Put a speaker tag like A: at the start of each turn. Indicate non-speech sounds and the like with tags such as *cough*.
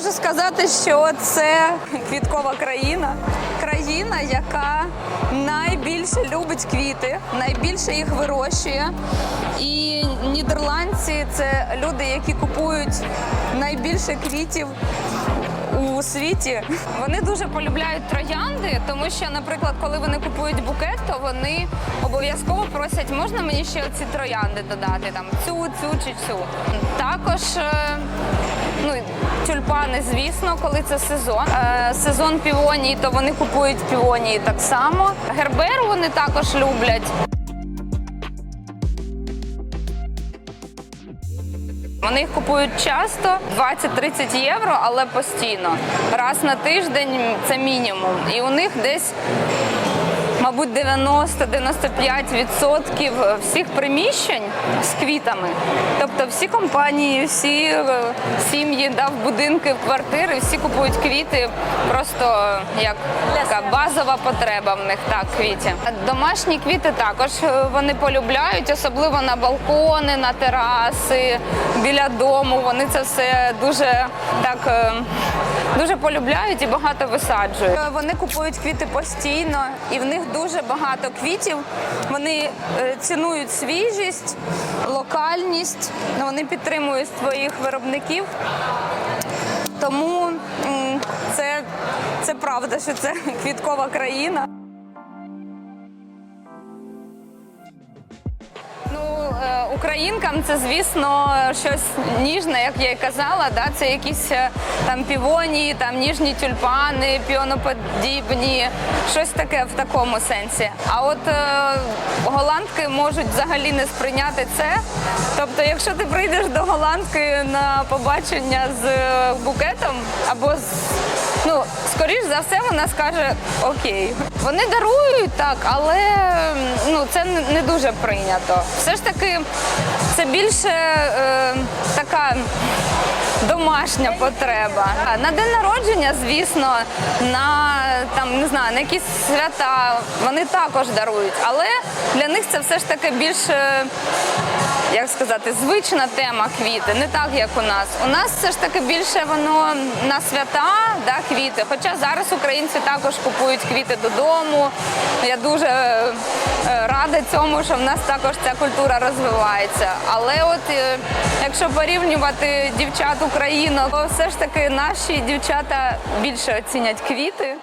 A: можу сказати, що це квіткова країна. Країна, яка найбільше любить квіти, найбільше їх вирощує. І нідерландці це люди, які купують найбільше квітів у світі. Вони дуже полюбляють троянди, тому що, наприклад, коли вони купують букет, то вони обов'язково просять, можна мені ще оці троянди додати, там цю, цю чи цю. Також е, ну, тюльпани, звісно, коли це сезон. Е, сезон півонії, то вони купують півонії так само. Герберу вони також люблять. Вони їх купують часто 20-30 євро, але постійно. Раз на тиждень це мінімум. І у них десь, мабуть, 90-95% всіх приміщень з квітами. Тобто всі компанії, всі е, сім'ї, да, в будинки, в квартири, всі купують квіти просто як така базова потреба в них так квіті. Домашні квіти також е, вони полюбляють, особливо на балкони, на тераси, біля дому. Вони це все дуже так. Дуже полюбляють і багато висаджують. Вони купують квіти постійно, і в них дуже багато квітів. Вони е, цінують свіжість, локальність. ну, Вони підтримують своїх виробників. Тому це, це правда, що це *laughs* квіткова країна. Українкам це, звісно, щось ніжне, як я і казала. Да? Це якісь е, там півонії, там ніжні тюльпани, піоноподібні, щось таке в такому сенсі. А от е, голландки можуть взагалі не сприйняти це. Тобто, якщо ти прийдеш до голландки на побачення з е, букетом або з Ну, скоріш за все, вона скаже окей. Вони дарують так, але ну це не дуже прийнято. Все ж таки, це більше е, така домашня потреба. На день народження, звісно, на там не знаю, на якісь свята вони також дарують, але для них це все ж таки більше як сказати, звична тема квіти, не так як у нас. У нас все ж таки більше воно на свята, да, квіти. Хоча зараз українці також купують квіти додому. Я дуже е, рада цьому, що в нас також ця культура розвивається. Але от е, якщо порівнювати дівчат українок, то все ж таки наші дівчата більше оцінять квіти.